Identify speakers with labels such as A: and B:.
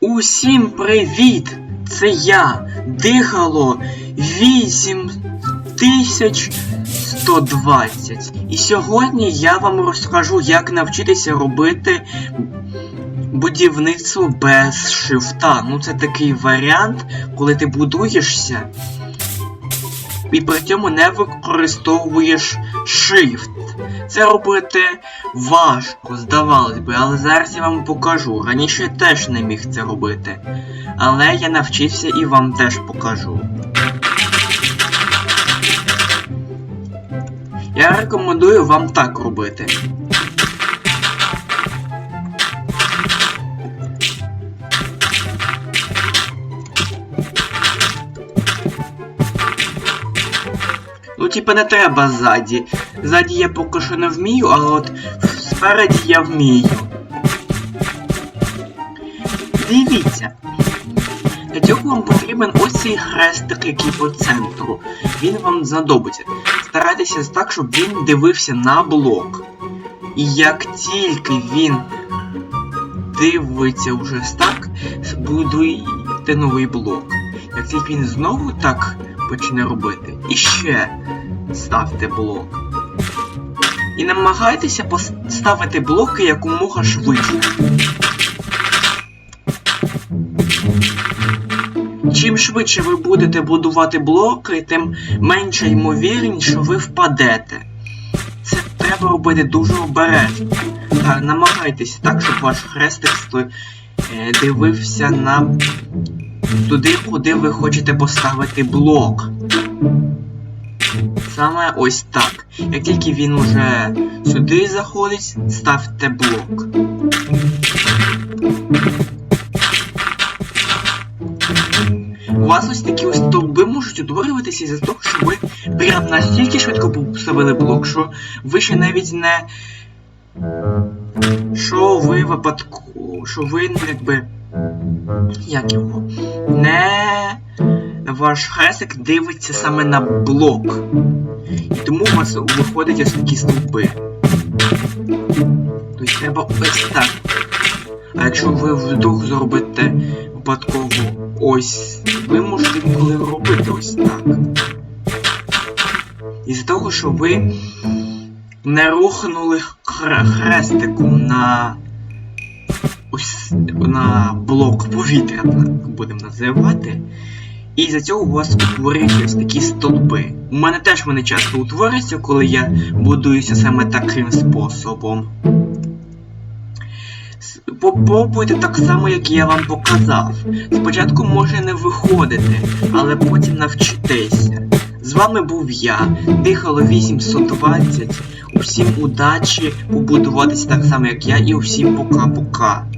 A: Усім привіт! Це я, Дихало 8120. І сьогодні я вам розкажу, як навчитися робити будівництво без шифта. Ну, це такий варіант, коли ти будуєшся і при цьому не використовуєш шрифт. Це робити важко, здавалось би, але зараз я вам покажу. Раніше я теж не міг це робити. Але я навчився і вам теж покажу. Я рекомендую вам так робити. Ну, типа, не треба ззаді. Ззаді я поки що не вмію, а от спереді я вмію. Дивіться. Для цього вам потрібен ось цей хрестик, який по центру. Він вам знадобиться. Старайтеся так, щоб він дивився на блок. І як тільки він дивиться вже так, будуйте новий блок. Як тільки він знову так почне робити, і ще ставте блок. І намагайтеся поставити блоки якомога швидше. Чим швидше ви будете будувати блоки, тим менша ймовірність, що ви впадете. Це треба робити дуже обережно. Так, намагайтеся так, щоб ваш хрестик е, дивився на туди, куди ви хочете поставити блок. Саме ось так. Як тільки він уже сюди заходить, ставте блок. У вас ось такі ось стовби можуть утворюватися із-за того, що ви прям настільки швидко поставили блок, що ви ще навіть не. Що ви випадку. Що ви якби. Як його? Не. Ваш хрестик дивиться саме на блок. І тому у вас виходять ось такі стовпи. Тобто треба ось так. А якщо ви вдруг зробите випадково ось, ви можете інколи робити ось так. Із-за того, що ви не рухнули хр хрестиком на ось на блок повітря, будемо називати. І за цього у вас утворюються ось такі стовпи. У мене теж вони часто утворюються, коли я будуюся саме таким способом. Попробуйте так само, як я вам показав. Спочатку може не виходити, але потім навчитеся. З вами був я, Дихало 820. Усім удачі побудуватися так само, як я, і усім пока-пока.